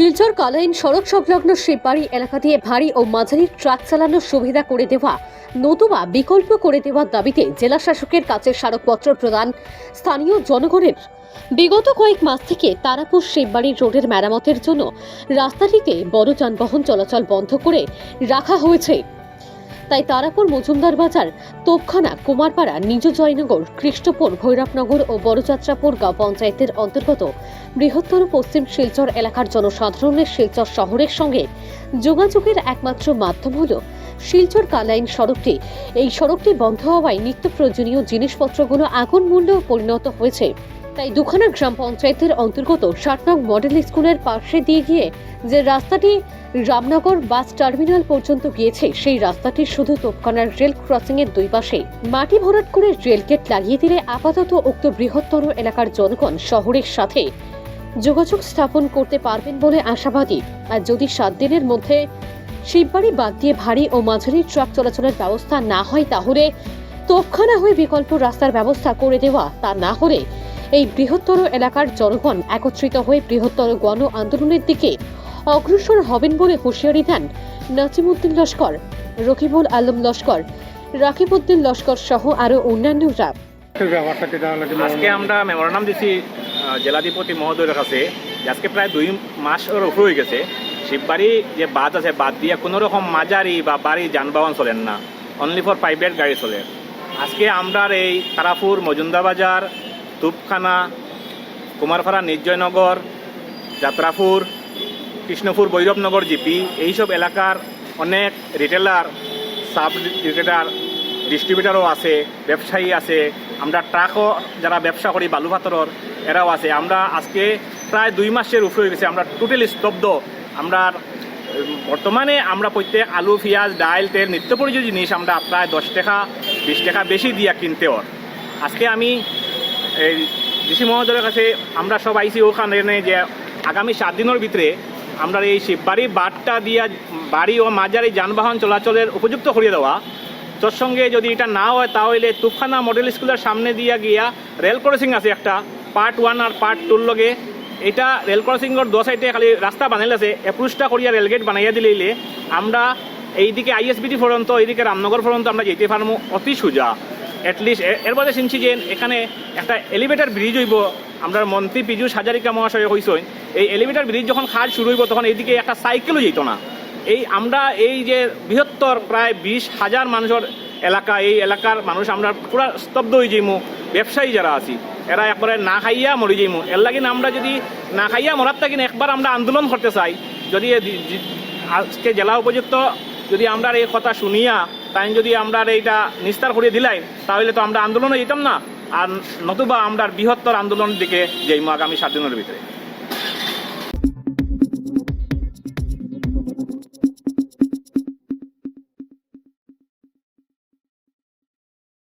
শিলচর কালাইন সড়ক সংলগ্ন শিববাড়ি এলাকা দিয়ে ভারী ও মাঝারি ট্রাক চালানোর সুবিধা করে দেওয়া, নতুবা বিকল্প করে দেওয়ার দাবিতে জেলা শাসকের কাছে স্মারকপত্র প্রদান স্থানীয় জনগণের। বিগত কয়েক মাস থেকে তারাপুর শিববাড়ি রোডের মেরামতের জন্য রাস্তাটিতে বড় যানবাহন চলাচল বন্ধ করে রাখা হয়েছে। তাই তারাপুর মজুমদার বাজার, তোপখানা, কুমারপাড়া, নিজ জয়নগর, কৃষ্ণপুর, ভৈরবনগর ও বড়যাত্রাপুর গাঁও পঞ্চায়েতের অন্তর্গত বৃহত্তর পশ্চিম শিলচর এলাকার জনসাধারণের শিলচর শহরের সঙ্গে যোগাযোগের একমাত্র মাধ্যম হল শিলচর কালাইন সড়কটি। এই সড়কটি বন্ধ হওয়ায় নিত্য প্রয়োজনীয় জিনিসপত্রগুলো আগুন মূল্য পরিণত হয়েছে। তাই দুখানা গ্রাম পঞ্চায়েতের অন্তর্গত নং মডেল স্কুলের পাশে দিয়ে গিয়ে যে রাস্তাটি রামনগর বাস টার্মিনাল পর্যন্ত গিয়েছে, সেই রাস্তাটি শুধু তোপখানার রেল ক্রসিং এর দুই পাশে। মাটি ভরাট করে রেল গেট লাগিয়ে দিলে আপাতত উক্ত বৃহত্তর এলাকার জনগণ শহরের সাথে যোগাযোগ স্থাপন করতে পারবেন বলে আশাবাদী। আর যদি সাত দিনের মধ্যে শিববাড়ি বাদ দিয়ে ভারী ও মাঝারি ট্রাক চলাচলের ব্যবস্থা না হয়, তাহলে তোপখানা হয়ে বিকল্প রাস্তার ব্যবস্থা করে দেওয়া তা না হলে এই বৃহত্তর এলাকার জনগণ একত্রিত হয়ে বৃহত্তর গণ আন্দোলনের দিকে অগ্রসর হবেন বলে হুঁশিয়ারি দেন নাজিমুদ্দিন লস্কর রকিবুল আলম লস্কর রাকিবউদ্দিন লস্কর সহ আরও অন্যান্যরা। আজকে আমরা মেমোরান্ডাম দিছি জেলাধিপতি মহোদয়ের কাছে আজকে প্রায় দুই উপর হয়ে গেছে। শিববাড়ি যে বাদ আছে বাদ দিয়ে কোনো রকম মাঝারি বা বাড়ি যানবাহন চলেন না। অনলি ফর প্রাইভেট গাড়ি চলে। আজকে আমরা এই তারাপুর মজুমদা বাজার তুপখানা কুমারপাড়া নির্জয়নগর, যাত্রাপুর, কৃষ্ণপুর বৈরবনগর জিপি, এইসব এলাকার অনেক রিটেলার সাব রিটেলার ডিস্ট্রিবিউটারও আছে, ব্যবসায়ী আছে। আমরা ট্রাকও যারা ব্যবসা করি, বালু পাথরের, এরাও আছে। আমরা আজকে প্রায় দুই মাসের উপরে হয়ে গেছে। আমরা টোটালি স্তব্ধ। আমরা বর্তমানে আমরা প্রত্যেক আলু, পেঁয়াজ, ডাল, তেল, নিত্য প্রয়োজনীয় জিনিস আমরা প্রায় দশ টাকা, বিশ টাকা বেশি দিয়া কিনতে ওর আজকে আমি এই ডিসি মহোদয়ের কাছে আমরা সব আইসি ওখানে যে আগামী সাত দিনের ভিতরে আমরা এই শিববাড়ি বাটটা দিয়া বাড়ি ও মাঝারি যানবাহন চলাচলের উপযুক্ত করিয়ে দেওয়া। তোর সঙ্গে যদি এটা না হয়, তাহলে তুফখানা মডেল স্কুলের সামনে দিয়া গিয়া রেল ক্রসিং আছে একটা পার্ট ওয়ান আর পার্ট টুর লগে। এটা রেল ক্রসিংয়ের দো সাইডে খালি রাস্তা বানাইলে আছে এপ্রুচটা করিয়া রেলগেট বানাইয়া দিলে আমরা এইদিকে আইএসবিটি পর্যন্ত, এইদিকে রামনগর পর্যন্ত আমরা যেতে পারব অতি সোজা। অ্যাটলিস্ট এর মধ্যে শুনছি যে এখানে একটা এলিভেটার ব্রিজ হইব। আমরা মন্ত্রী পীযুষ হাজারিকা মহাশয় হইসই। এই এলিভেটার ব্রিজ যখন কাজ শুরু হইব, তখন এইদিকে একটা সাইকেলও যেত না। এই আমরা এই যে বৃহত্তর প্রায় বিশ হাজার মানুষের এলাকা, এই এলাকার মানুষ আমরা পুরা স্তব্ধ হয়ে যাইমু। ব্যবসায়ী যারা আছি, এরা একবারে না খাইয়া মরি যাইমু। এর লাগিন আমরা যদি না খাইয়া মরার থাকিন একবার আমরা আন্দোলন করতে চাই। যদি আজকে জেলা উপযুক্ত যদি আমরা এই কথা শুনিয়া তাই যদি আমরা এইটা নিস্তার করিয়ে দিলাই, তাহলে তো আমরা আন্দোলনে যেতাম না। আর নতুবা আমরা বৃহত্তর আন্দোলনের দিকে যাইমু আগামী সাত দিনের ভিতরে।